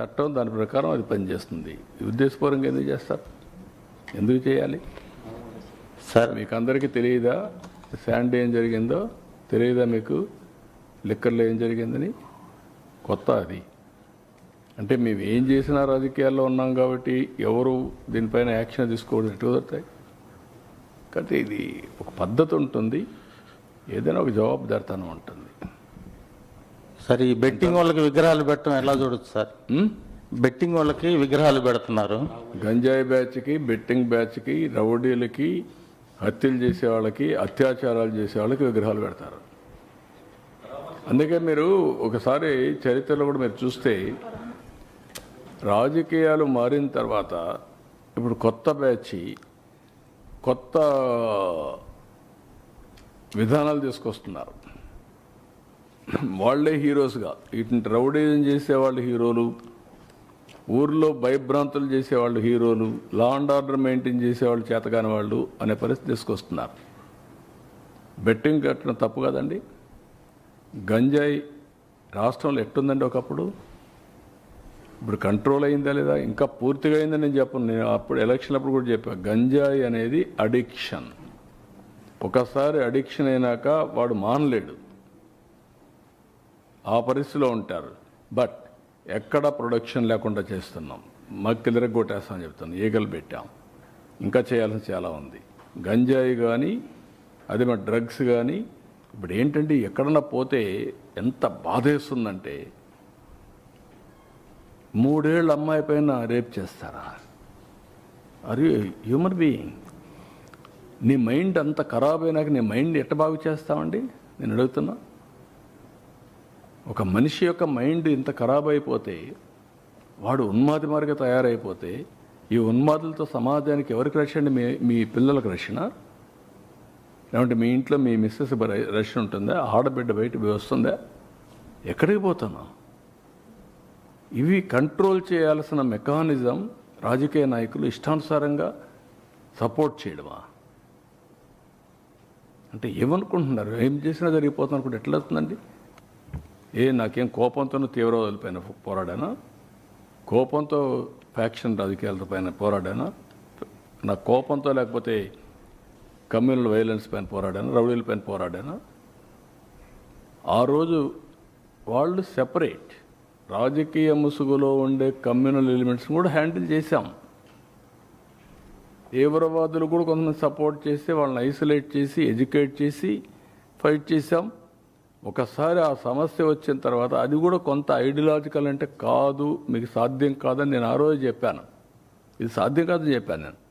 చట్టం దాని ప్రకారం అది పనిచేస్తుంది ఉద్దేశపూర్వకంగా ఎందుకు చేస్తారు? ఎందుకు చేయాలి? సార్ మీకు అందరికీ తెలియదా శాండ్ ఏం జరిగిందో? తెలియదా మీకు? లిక్కర్లో ఏం జరిగిందని? కొత్త అది. అంటే మేము ఏం చేసినా రాజకీయాల్లో ఉన్నాం కాబట్టి ఎవరు దీనిపైన యాక్షన్ తీసుకోవడం ఎటు కుదురుతాయి? కాబట్టి ఇది ఒక పద్ధతి ఉంటుంది. ఏదైనా ఒక జవాబుదారితనం ఉంటుంది. సార్ ఈ బెట్టింగ్ వాళ్ళకి విగ్రహాలు పెట్టడం ఎలా చూడొచ్చు సార్? బెట్టింగ్ వాళ్ళకి విగ్రహాలు పెడుతున్నారు. గంజాయి బ్యాచ్కి బెట్టింగ్ బ్యాచ్కి రౌడీలకి హత్యలు చేసే వాళ్ళకి అత్యాచారాలు చేసే వాళ్ళకి విగ్రహాలు పెడతారు. అందుకే మీరు ఒకసారి చరిత్రలో కూడా మీరు చూస్తే రాజకీయాలు మారిన తర్వాత ఇప్పుడు కొత్త బ్యాచ్ కొత్త విధానాలు తీసుకొస్తున్నారు. వాళ్ళే హీరోస్గా ఇటు రౌడీజం చేసేవాళ్ళు హీరోలు ఊర్లో భయభ్రాంతులు చేసేవాళ్ళు హీరోలు లా అండ్ ఆర్డర్ మెయింటైన్ చేసేవాళ్ళు చేతకాని వాళ్ళు అనే పరిస్థితి తీసుకొస్తున్నారు. బెట్టింగ్ కట్టడం తప్పు కదండి. గంజాయి రాష్ట్రంలో ఎట్టుందండి ఒకప్పుడు? ఇప్పుడు కంట్రోల్ అయిందా లేదా? ఇంకా పూర్తిగా అయిందని నేను చెప్పను. నేను అప్పుడు ఎలక్షన్ అప్పుడు కూడా చెప్పాను గంజాయి అనేది అడిక్షన్ ఒకసారి అడిక్షన్ అయినాక వాడు మానలేడు. ఆ పరిస్థితిలో ఉంటారు. బట్ ఎక్కడ ప్రొడక్షన్ లేకుండా చేస్తున్నాం. మాకు కొట్టేస్తామని చెప్తాను ఈగలు పెట్టాం. ఇంకా చేయాల్సిన చాలా ఉంది. గంజాయి కానీ అదే మా డ్రగ్స్ కానీ ఇప్పుడు ఏంటంటే ఎక్కడన్నా పోతే ఎంత బాధేస్తుందంటే మూడేళ్ళ అమ్మాయి పైన రేప్ చేస్తారా? అరే హ్యూమన్ బీయింగ్ నీ మైండ్ అంత ఖరాబ్ అయినాక నీ మైండ్ ఎట్ట బాగు చేస్తామండి? నేను అడుగుతున్నా. ఒక మనిషి యొక్క మైండ్ ఇంత ఖరాబ్ అయిపోతే వాడు ఉన్మాది మార్గ తయారైపోతే ఈ ఉన్మాదులతో సమాజానికి ఎవరికి రక్షణ మీ మీ పిల్లలకు రక్షణ? లేదంటే మీ ఇంట్లో మీ మిస్సెస్ బ- రక్షణ ఉంటుందా? ఆడబిడ్డ బయట వస్తుందా? ఎక్కడికి పోతున్నా ఇవి కంట్రోల్ చేయాల్సిన మెకానిజం రాజకీయ నాయకులు ఇష్టానుసారంగా సపోర్ట్ చేయడమా? అంటే ఏమనుకుంటున్నారు? ఏం చేసినా జరిగిపోతుంది అనుకుంటే ఎట్లా అవుతుందండి? ఏ నాకేం కోపంతోనూ తీవ్రవాదుల పైన పోరాడానా? కోపంతో ఫ్యాక్షన్ రాజకీయాల పైన పోరాడానా? నా కోపంతో లేకపోతే కమ్యూనల్ వైలెన్స్ పైన పోరాడాను? రౌడీల పైన పోరాడాను? ఆ రోజు వాళ్ళు సెపరేట్ రాజకీయ ముసుగులో ఉండే కమ్యూనల్ ఎలిమెంట్స్ కూడా హ్యాండిల్ చేశాం. తీవ్రవాదులు కూడా కొంతమంది సపోర్ట్ చేసి వాళ్ళని ఐసోలేట్ చేసి ఎడ్యుకేట్ చేసి ఫైట్ చేశాం. ఒకసారి ఆ సమస్య వచ్చిన తర్వాత అది కూడా కొంత ఐడియలాజికల్ అంటే కాదు మీకు సాధ్యం కాదని నేను ఆ రోజు చెప్పాను. ఇది సాధ్యం కాదని చెప్పాను నేను.